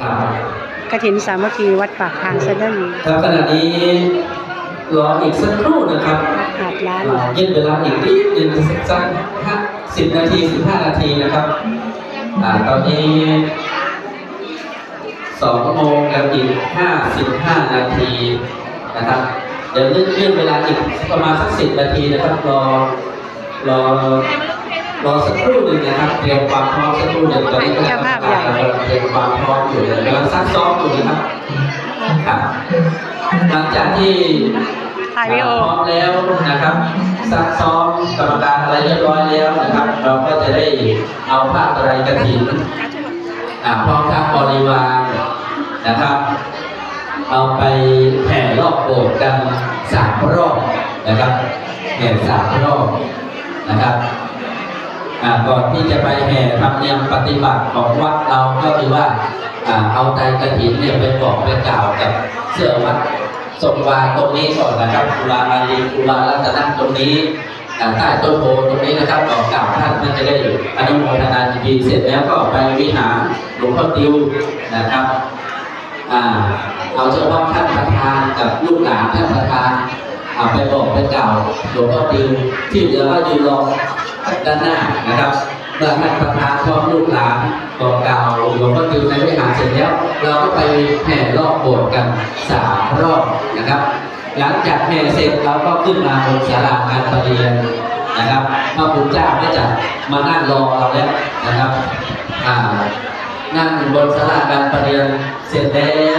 ครับกฐินสามัคคีวัดปากทางเสด็จครับขณะนี้รออีกสักครู่นะครับหาดร้านอ่ายืดเวลาอีกนิดหนึ่งสักห้าสิบนาทีสิบห้านาทีนะครับอ่าตอนนี้สองโมงกับอีกห้าสิบห้านาทีนะครับเดี๋ยวยืดยืดเวลาอีกประมาณสักสิบนาทีนะครับรอรอ รอสักครู่หนึ่งนะครับเตรียมความพร้อมสักครู่หนึ่งตอนนี้ก็กำลังเตรียมความพร้อมอยู่กำลังซักซ้อมอยู่นะครับครับหลังจากที่พร้อมแล้วนะครับซักซ้อมกรรมการอะไรเรียบร้อยแล้วนะครับ เราก็จะได้เอาผ้าไตรกฐินอ่าพร้อมทั้งบริวารนะครับ เอาไปแห่รอบโบสถ์กันสามรอบนะครับแห่สามรอบนะครับ ก่อนที่จะไปแห่ทำเนียมปฏิบัติของวัดเราก็คือว่าอเอาไตรกฐินเนี่ยไปบอกไปกล่าวกับเสื้อวัดสมวาตรงนี้ก่อนนะครับกุลาอาลีกุลารัตนะตรงนี้ใต้ต้นโพตรงนี้นะครับบอกกล่าวท่านท่านจะได้อนุโมทนาดีเสร็จแล้วก็ไปวิหารหลวงพ่อติวนะครับอ่าเอาเฉพาะท่านประธานกับลูกหลานท่านประธานไปบอกไปกล่าวหลวงพ่อติวที่เหลือก็ยืนรอ ด้านหน้านะครับเมื่อท่านประธานพร้อมลูกหลานบอกกล่าวหลวงพ่อติวในวิหารเสร็จแล้ว เราก็ไปแห่รอบโบสถ์กันสามรอบนะครับ หลังจากแห่เสร็จเราก็ขึ้นมาบนศาลาการประเรียนนะครับพระพุทธเจ้าก็จะมานั่งรอเราแล้วนะครับนั่งบนศาลาการประเรียนเสร็จแล้ว